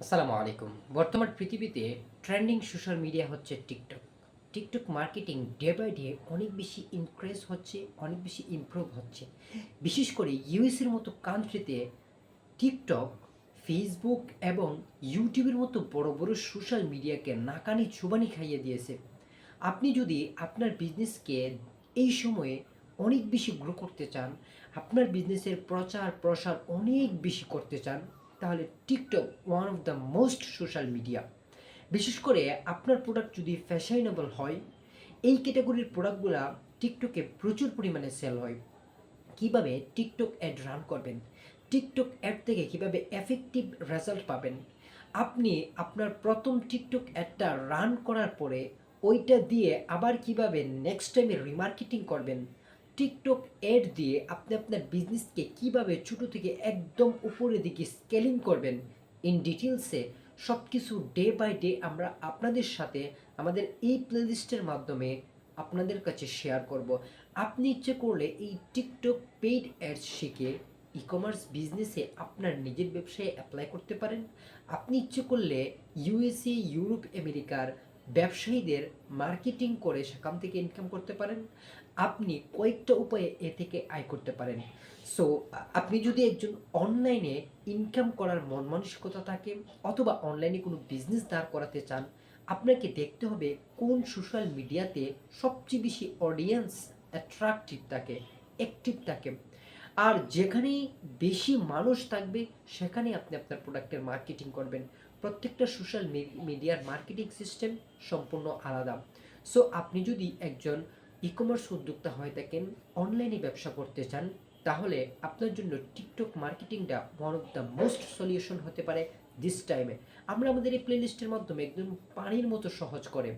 আসসালামু আলাইকুম। বর্তমান পৃথিবীতে ট্রেন্ডিং সোশ্যাল মিডিয়া হচ্ছে TikTok. TikTok marketing day by day অনেক বেশি ইনক্রিজ হচ্ছে, অনেক বেশি ইমপ্রুভ হচ্ছে। বিশেষ করে ইউএসের মতো কান্ট্রিতে টিকটক ফেসবুক এবং ইউটিউবের মতো বড় বড় সোশ্যাল মিডিয়াকে নাকানি চুবানি খাইয়ে দিয়েছে। আপনি যদি আপনার বিজনেসকে এই সময়ে অনেক বেশি গ্রো করতে চান, আপনার বিজনেসের প্রচার প্রসার অনেক বেশি করতে চান তাহলে TikTok one of the most social media বিশেষ করে আপনার প্রোডাক্ট যদি ফ্যাশনেবল হয়, এই ক্যাটাগরির প্রোডাক্টগুলো টিকটকে প্রচুর পরিমাণে সেল হয়। কীভাবে টিকটক অ্যাড রান করবেন? টিকটক অ্যাড থেকে কীভাবে এফেক্টিভ রেজাল্ট পাবেন? আপনি আপনার প্রথম টিকটক অ্যাডটা রান করার পরে ওইটা দিয়ে আবার কীভাবে নেক্সট টাইমে রিমার্কেটিং করবেন? টিকটক অ্যাড দিয়ে আপনি আপনার বিজনেসকে কীভাবে ছোটো থেকে একদম উপরের দিকে স্কেলিং করবেন ইন ডিটেলসে সব কিছু ডে বাই ডে আমরা আপনাদের সাথে, আমাদের এই প্লেলিস্টের মাধ্যমে আপনাদের কাছে শেয়ার করব। আপনি ইচ্ছে করলে এই টিকটক পেইড অ্যাডস শিখে ই কমার্স বিজনেসে আপনার নিজের ব্যবসায় অ্যাপ্লাই করতে পারেন। আপনি ইচ্ছে করলে ইউএসএ ইউরোপ আমেরিকার ব্যবসায়ীদের মার্কেটিং করে সেখান থেকে ইনকাম করতে পারেন। আপনি কয়েকটা উপায়ে এ থেকে আয় করতে পারেন। সো আপনি যদি একজন অনলাইনে ইনকাম করার মন মানসিকতা থাকে অথবা অনলাইনে কোনো বিজনেস দাঁড় করাতে চান, আপনাকে দেখতে হবে কোন সোশ্যাল মিডিয়াতে সবচেয়ে বেশি অডিয়েন্স অ্যাট্রাকটিভ থাকে অ্যাক্টিভ থাকে। আর যেখানেই বেশি মানুষ থাকবে সেখানে আপনি আপনার প্রোডাক্টের মার্কেটিং করবেন। প্রত্যেকটা সোশ্যাল মিডিয়ার মার্কেটিং সিস্টেম সম্পূর্ণ আলাদা। সো আপনি যদি একজন ই কমার্স উদ্যোক্তা হয়ে থাকেন অনলাইনে ব্যবসা করতে চান, তাহলে আপনার জন্য TikTok মার্কেটিংটা one of the most solution হতে পারে দিস টাইমে আমরা আমাদের এই প্লেলিস্টের মাধ্যমে একদম পানির মতো সহজ করে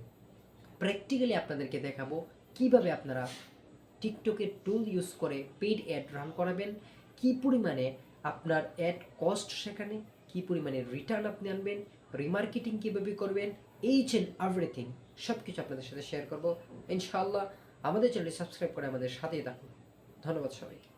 প্র্যাকটিক্যালি আপনাদেরকে দেখাবো কীভাবে আপনারা টিকটকের টুল ইউজ করে পেইড অ্যাড রান করাবেন। কি পরিমাণে আপনার অ্যাড কস্ট সেখানে, কি পরিমাণে রিটার্ন আপনি আনবেন রিমার্কেটিং কীভাবে করবেন এইচ অ্যান্ড এভরিথিং সব কিছু আপনাদের সাথে শেয়ার করব। ইনশাআল্লাহ আমাদের চ্যানেলটি সাবস্ক্রাইব করে আমাদের সাথেই থাকুন। ধন্যবাদ সবাইকে।